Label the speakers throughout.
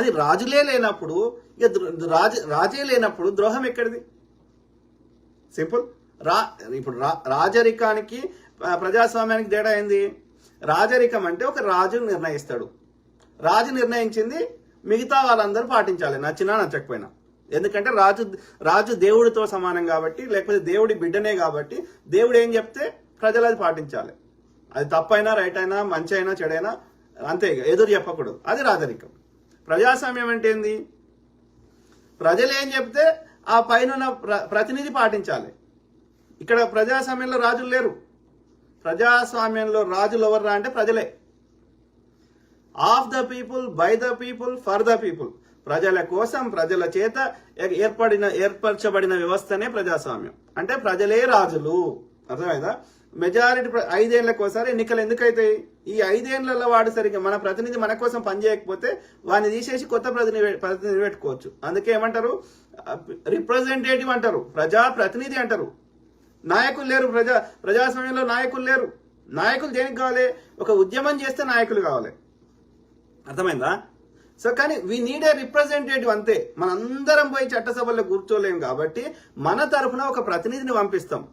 Speaker 1: అది రాజులే లేనప్పుడు ఇక రాజు రాజే లేనప్పుడు ద్రోహం ఎక్కడిది? సింపుల్. రా ఇప్పుడు రా రాజరికానికి ప్రజాస్వామ్యానికి తేడా ఏంది? రాజరికం అంటే ఒక రాజు నిర్ణయిస్తాడు. రాజు నిర్ణయించింది మిగతా వాళ్ళందరూ పాటించాలి నచ్చినా నచ్చకపోయినా. ఎందుకంటే రాజు రాజు దేవుడితో సమానం కాబట్టి లేకపోతే దేవుడి బిడ్డనే కాబట్టి దేవుడు ఏం చెప్తే ప్రజలు అది పాటించాలి. అది తప్పైనా రైట్ అయినా మంచి అయినా చెడైనా అంతే ఇక ఎదురు చెప్పకూడదు. అది రాజరికం. ప్రజాస్వామ్యం అంటే ఏంది? ప్రజలు ఏం చెప్తే ఆ పైన ప్ర- ప్రతినిధి పాటించాలి. ఇక్కడ ప్రజాస్వామ్యంలో రాజులు లేరు. ప్రజాస్వామ్యంలో రాజులు ఎవర్రా అంటే ప్రజలే. Of the people by the people for the people ప్రజల కోసం ప్రజల చేత ఏర్పడిన ఏర్పరచబడిన వ్యవస్థనే ప్రజాస్వామ్యం. అంటే ప్రజలే రాజులు. అర్థమైందా? మెజారిటీ ప్ర- ఐదేళ్ళకు ఒకసారి ఎన్నికలు ఎందుకైతాయి? ఈ ఐదేళ్ళలో వాడు సరిగ్గా మన ప్రతినిధి మన కోసం పనిచేయకపోతే వాడిని తీసేసి కొత్త ప్రతినిధి ప్రతినిధి పెట్టుకోవచ్చు. అందుకే ఏమంటారు? రిప్రజెంటేటివ్ అంటారు. ప్రజా ప్రతినిధి అంటారు. నాయకులు లేరు. ప్రజా ప్రజాస్వామ్యంలో నాయకులు లేరు. నాయకులు దేనికి కావాలి? ఒక ఉద్యమం చేస్తే నాయకులు కావాలి. అర్థమైందా? సో కానీ వీ నీడ్ ఏ రిప్రజెంటేటివ్ అంతే. మనందరం పోయి చట్టసభల్లో కూర్చోలేము కాబట్టి మన తరఫున ఒక ప్రతినిధిని పంపిస్తాం.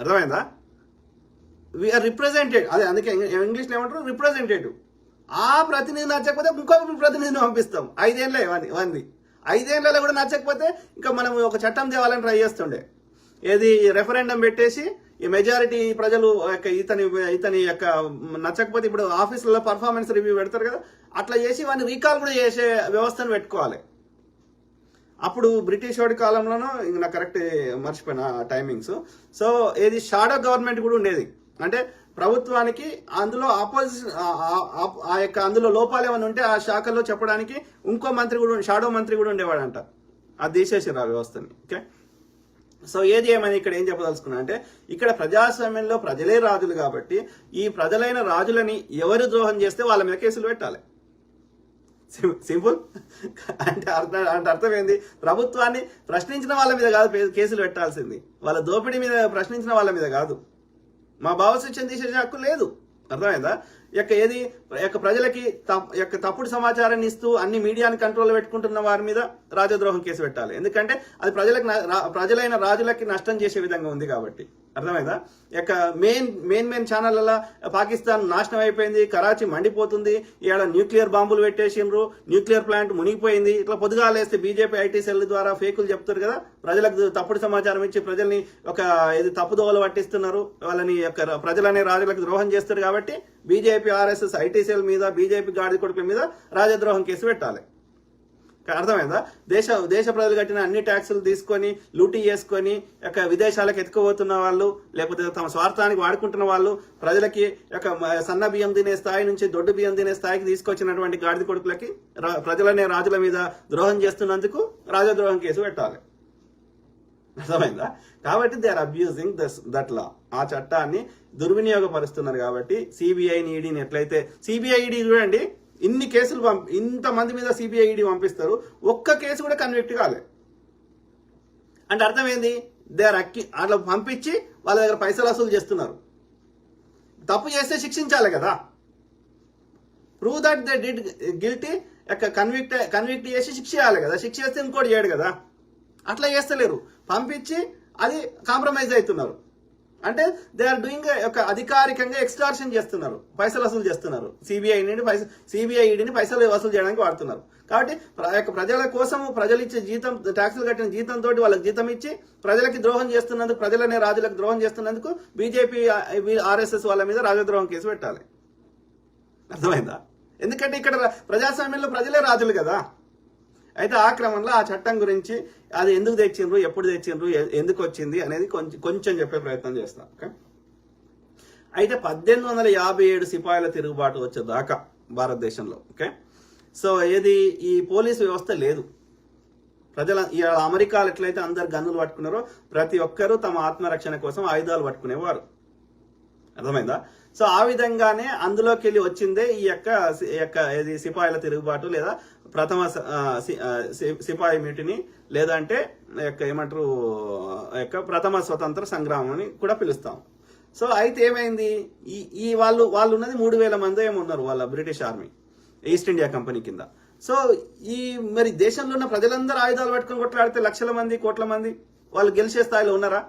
Speaker 1: అర్థమైందా? వీఆర్ రిప్రజెంటేటివ్ అదే అందుకే ఇంగ్లీష్లో ఏమంటారు? రిప్రజెంటేటివ్ ఆ ప్రతినిధి నచ్చకపోతే ఇంకొక ప్రతినిధిని పంపిస్తాం. ఐదేళ్ళే వంది వంది ఐదేళ్ళలో కూడా నచ్చకపోతే ఇంకా మనం ఒక చట్టం తేవాలని ట్రై చేస్తుండే. ఏది రెఫరెండం పెట్టేసి ఈ మెజారిటీ ప్రజలు యొక్క ఇతని ఇతని యొక్క నచ్చకపోతే ఇప్పుడు ఆఫీసులలో పర్ఫార్మెన్స్ రివ్యూ పెడతారు కదా అట్లా చేసి వాడిని రీకాల్ కూడా చేసే వ్యవస్థను పెట్టుకోవాలి. అప్పుడు బ్రిటిష్ వాడి కాలంలోనూ ఇంక నాకు కరెక్ట్ మర్చిపోయిన టైమింగ్స్ సో ఏది షాడో గవర్నమెంట్ కూడా ఉండేది. అంటే ప్రభుత్వానికి అందులో ఆపోజిషన్ ఆ యొక్క అందులో లోపాలు ఏమైనా ఉంటే ఆ శాఖలో చెప్పడానికి ఇంకో మంత్రి కూడా షాడో మంత్రి కూడా ఉండేవాడంట. అది తీసేసారు ఆ వ్యవస్థని. ఓకే? సో ఏది ఏమని ఇక్కడ ఏం చెప్పదలుచుకున్నా అంటే ఇక్కడ ప్రజాస్వామ్యంలో ప్రజలే రాజులు కాబట్టి ఈ ప్రజలైన రాజులని ఎవరు ద్రోహం చేస్తే వాళ్ళ మీద కేసులు పెట్టాలి. సింపుల్? అంటే అర్థం అంటే అర్థం ఏంది ప్రభుత్వాన్ని ప్రశ్నించిన వాళ్ళ మీద కాదు కేసులు పెట్టాల్సింది. వాళ్ళ దోపిడీ మీద ప్రశ్నించిన వాళ్ళ మీద కాదు. మా భావశిక్షణ తీసే హక్కు లేదు. అర్థమైందా? యొక్క ఏది? యొక్క ప్రజలకి తప్- యొక్క తప్పుడు సమాచారాన్ని ఇస్తూ అన్ని మీడియాని కంట్రోల్ పెట్టుకుంటున్న వారి మీద రాజద్రోహం కేసు పెట్టాలి. ఎందుకంటే అది ప్రజలకు రా- ప్రజలైన రాజులకి నష్టం చేసే విధంగా ఉంది కాబట్టి. అర్థమైందా? యొక్క మెయిన్ మెయిన్ మెయిన్ ఛానళ్ళ పాకిస్తాన్ నాశనం అయిపోయింది కరాచీ మండిపోతుంది ఇక్కడ న్యూక్లియర్ బాంబులు పెట్టేసిండ్రు న్యూక్లియర్ ప్లాంట్ మునిగిపోయింది ఇట్లా పొద్దుగాలేస్తే బీజేపీ ఐటీ సెల్ ద్వారా ఫేకులు చెప్తారు కదా ప్రజలకు తప్పుడు సమాచారం ఇచ్చి ప్రజల్ని ఒక ఇది తప్పుదోవలు పట్టిస్తున్నారు వాళ్ళని యొక్క ప్రజలనే రాజులకు ద్రోహం చేస్తారు కాబట్టి బీజేపీ ఆర్ఎస్ఎస్ ఐటీసీల మీద బీజేపీ గాడి కొడుకుల మీద రాజద్రోహం కేసు పెట్టాలి. అర్థమైందా? దేశ దేశ ప్రజలు కట్టిన అన్ని ట్యాక్సులు తీసుకొని లూటీ చేసుకొని యొక్క విదేశాలకు ఎత్తుకుపోతున్న వాళ్ళు లేకపోతే తమ స్వార్థానికి వాడుకుంటున్న వాళ్ళు ప్రజలకి యొక్క సన్న బియ్యం తినే స్థాయి నుంచి దొడ్డు బియ్యం తినే స్థాయికి తీసుకొచ్చినటువంటి గాడిద కొడుకులకి రా- ప్రజలనే రాజుల మీద ద్రోహం చేస్తున్నందుకు రాజద్రోహం కేసు పెట్టాలి. అర్థమైందా? కాబట్టి they are abusing this that law ఆ చట్టాన్ని దుర్వినియోగపరుస్తున్నారు కాబట్టి సిబిఐని ఈడీని ఎట్లయితే సిబిఐ ఈడీ చూడండి ఇన్ని కేసులు పంపి ఇంత మంది మీద సిబిఐ ఈడీ పంపిస్తారు ఒక్క కేసు కూడా కన్విక్ట్ కాలే. అంటే అర్థం ఏంది? దే ఆర్ అక్కి అట్లా పంపించి వాళ్ళ దగ్గర పైసలు వసూలు చేస్తున్నారు. తప్పు చేస్తే శిక్షించాలి కదా. Prove that they did guilty యొక్క కన్విక్ట్ కన్విక్ట్ చేసి శిక్ష చేయాలి కదా. శిక్ష చేస్తే ఇంకోటి చేయడు కదా. అట్లా చేస్తలేరు. పంపించి అది కాంప్రమైజ్ అవుతున్నారు అంటే దే ఆర్ డూయింగ్ ఒక అధికారికంగా ఎక్స్టార్షన్ చేస్తున్నారు. పైసలు వసూలు చేస్తున్నారు. సిబిఐ నుండి పైసలు సిబిఐ ఈడీని పైసలు వసూలు చేయడానికి వాడుతున్నారు. కాబట్టి ప్ర- యొక్క ప్రజల కోసం ప్రజలు ఇచ్చే జీతం ట్యాక్సులు కట్టిన జీతంతో వాళ్ళకి జీతం ఇచ్చి ప్రజలకి ద్రోహం చేస్తున్నందుకు ప్రజలనే రాజులకు ద్రోహం చేస్తున్నందుకు బీజేపీ ఆర్ఎస్ఎస్ వాళ్ళ మీద రాజద్రోహం కేసు పెట్టాలి. అర్థమైందా? ఎందుకంటే ఇక్కడ ప్రజాస్వామ్యంలో ప్రజలే రాజులు కదా. అయితే ఆ క్రమంలో ఆ చట్టం గురించి అది ఎందుకు తెచ్చిండ్రు ఎప్పుడు తెచ్చిండ్రు ఎ- ఎందుకు వచ్చింది అనేది కొంచెం కొంచెం చెప్పే ప్రయత్నం చేస్తాం ఓకే? అయితే పద్దెనిమిది వందల యాభై ఏడు సిపాయిల తిరుగుబాటు వచ్చేదాకా భారతదేశంలో ఓకే? సో ఏది ఈ పోలీసు వ్యవస్థ లేదు. ప్రజల ఇవాళ అమెరికాలో ఎట్లయితే అందరు గన్నులు పట్టుకున్నారో ప్రతి ఒక్కరూ తమ ఆత్మరక్షణ కోసం ఆయుధాలు పట్టుకునేవారు. అర్థమైందా? సో ఆ విధంగానే అందులోకి వెళ్ళి వచ్చిందే ఈ యొక్క యొక్క ఇది సిపాయిల తిరుగుబాటు లేదా ప్రథమ స- సి- సిపాయి మీటిని లేదంటే యొక్క ఏమంటారు యొక్క ప్రథమ స్వతంత్ర సంగ్రామం అని కూడా పిలుస్తాం. సో అయితే ఏమైంది? ఈ ఈ వాళ్ళు వాళ్ళు ఉన్నది మూడు వేల మంది ఏమో ఉన్నారు వాళ్ళ British army East India company కింద. సో ఈ మరి దేశంలో ఉన్న ప్రజలందరూ ఆయుధాలు పట్టుకొని కొట్లాడితే లక్షల మంది కోట్ల మంది వాళ్ళు గెలిచే స్థాయిలో ఉన్నారా?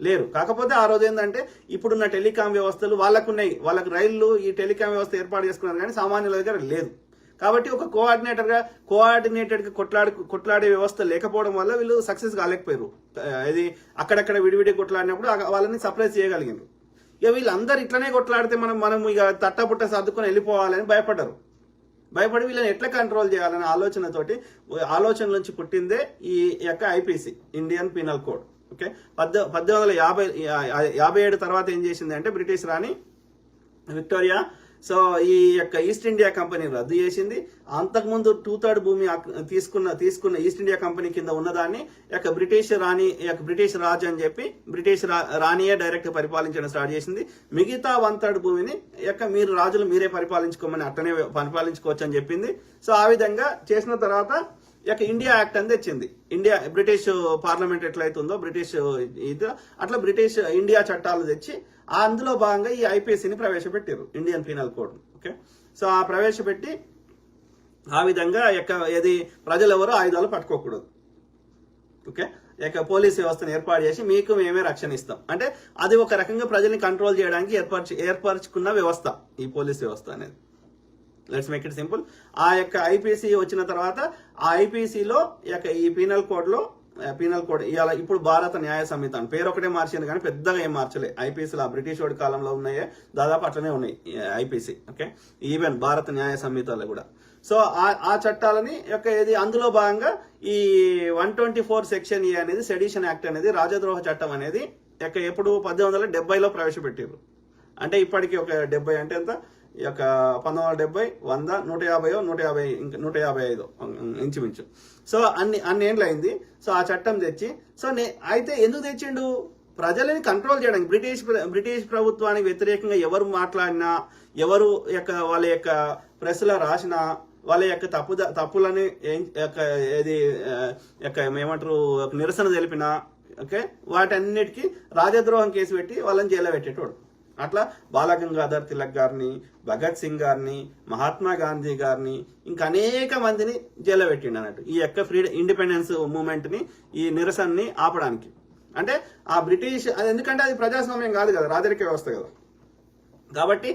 Speaker 1: లేరు. కాకపోతే ఆ రోజు ఏంటంటే ఇప్పుడున్న టెలికాం వ్యవస్థలు వాళ్ళకున్నాయి. వాళ్ళకు రైళ్ళు ఈ టెలికాం వ్యవస్థ ఏర్పాటు చేసుకున్నారు కానీ సామాన్యుల దగ్గర లేదు. కాబట్టి ఒక కోఆర్డినేటర్గా కోఆర్డినేటెడ్గా కొట్లాడు కొట్లాడి కొట్లాడే వ్యవస్థ లేకపోవడం వల్ల వీళ్ళు సక్సెస్ కాలేకపోయారు. అది ఇది అక్కడక్కడ విడివిడి కొట్లాడినప్పుడు వాళ్ళని సర్ప్రైజ్ చేయగలిగింది ఇక వీళ్ళందరూ ఇట్లనే కొట్లాడితే మనం మనం ఇక తట్టపుట్ట సర్దుకొని వెళ్ళిపోవాలని భయపడ్డారు. భయపడి వీళ్ళని ఎట్లా కంట్రోల్ చేయాలనే ఆలోచనతోటి ఆలోచన నుంచి పుట్టిందే ఈ యొక్క IPC Indian penal code okay? పద్ద పద్దెనిమిది వందల యాభై యాభై ఏడు తర్వాత ఏం చేసింది అంటే బ్రిటిష్ రాణి విక్టోరియా సో ఈ యొక్క ఈస్ట్ ఇండియా కంపెనీ రద్దు చేసింది. అంతకుముందు టూ థర్డ్ భూమి తీసుకున్న తీసుకున్న ఈస్ట్ ఇండియా కంపెనీ కింద ఉన్నదాన్ని యొక్క బ్రిటిష్ రాణి యొక్క బ్రిటిష్ రాజ్ అని చెప్పి బ్రిటిష్ రా- రాణియే డైరెక్ట్ పరిపాలించడం స్టార్ట్ చేసింది. మిగతా వన్ థర్డ్ భూమిని యొక్క మీరు రాజులు మీరే పరిపాలించుకోమని అట్టనే పరిపాలించుకోవచ్చు అని చెప్పింది. సో ఆ విధంగా చేసిన తర్వాత ఇక యొక్క ఇండియా యాక్ట్ అని తెచ్చింది. ఇండియా బ్రిటిష్ పార్లమెంట్ ఎట్లయితుందో బ్రిటిష్ ఇది అట్లా బ్రిటిష్ ఇండియా చట్టాలు తెచ్చి ఆ అందులో భాగంగా ఈ ఐపీసీని ప్రవేశపెట్టారు Indian penal code. Okay? So ఆ ప్రవేశపెట్టి ఆ విధంగా యొక్క ఏది ప్రజలు ఎవరు ఆయుధాలు పట్టుకోకూడదు. ఓకే? యొక్క పోలీస్ వ్యవస్థను ఏర్పాటు చేసి మీకు మేమే రక్షణ ఇస్తాం. అంటే అది ఒక రకంగా ప్రజల్ని కంట్రోల్ చేయడానికి ఏర్పరచు ఏర్పరచుకున్న వ్యవస్థ ఈ పోలీస్ వ్యవస్థ అనేది. లెట్స్ మేక్ ఇట్ సింపుల్ ఆ యొక్క ఐపీసీ వచ్చిన తర్వాత ఆ ఐపీసీలో యొక్క ఈ పీనల్ కోడ్లో పీనల్ కోడ్ ఇవాళ ఇప్పుడు భారత న్యాయ సంహిత అని పేరు ఒకటే మార్చింది కానీ పెద్దగా ఏం మార్చలే. ఐపీసీలు ఆ బ్రిటిష్ వాడి కాలంలో ఉన్నాయే. దాదాపు అట్లనే ఉన్నాయి ఐపీసీ ఓకే ఈవెన్ భారత న్యాయ సంహితలో కూడా. సో ఆ ఆ చట్టాలని యొక్క ఇది అందులో భాగంగా ఈ one twenty four section A అనేది సెడిషన్ యాక్ట్ అనేది రాజద్రోహ చట్టం అనేది యొక్క ఎప్పుడు పద్దెనిమిది వందల డెబ్బైలో ప్రవేశపెట్టారు అంటే ఇప్పటికి ఒక డెబ్బై అంటే ఎంత? ఈ యొక్క పంతొమ్మిది వందల డెబ్బై వంద నూట యాభై నూట యాభై ఇంకా నూట యాభై ఐదు ఇంచుమించు. సో అన్ని అన్ని ఏండ్లు అయింది. సో ఆ చట్టం తెచ్చి సో నే అయితే ఎందుకు తెచ్చిండు? ప్రజలని కంట్రోల్ చేయడానికి బ్రిటిష్ ప్ర- బ్రిటిష్ ప్రభుత్వానికి వ్యతిరేకంగా ఎవరు మాట్లాడినా ఎవరు యొక్క వాళ్ళ యొక్క ప్రెస్లో రాసినా వాళ్ళ యొక్క తప్పు తప్పులని ఏం- యొక్క ఏది యొక్క ఏమంటారు నిరసన తెలిపినా ఓకే? వాటన్నిటికీ రాజద్రోహం కేసు పెట్టి వాళ్ళని జైల్లో పెట్టేటోడు. అట్లా బాలగంగాధర్ తిలక్ గారిని భగత్ సింగ్ గారిని మహాత్మా గాంధీ గారిని ఇంకా అనేక మందిని జైల్లో పెట్టిండు అన్నట్టు. ఈ యొక్క ఫ్రీ ఇండిపెండెన్స్ మూమెంట్ని ఈ నిరసనని ఆపడానికి. అంటే ఆ బ్రిటిష్ అది ఎందుకంటే అది ప్రజాస్వామ్యం కాదు కదా రాజరిక వ్యవస్థ కదా. కాబట్టి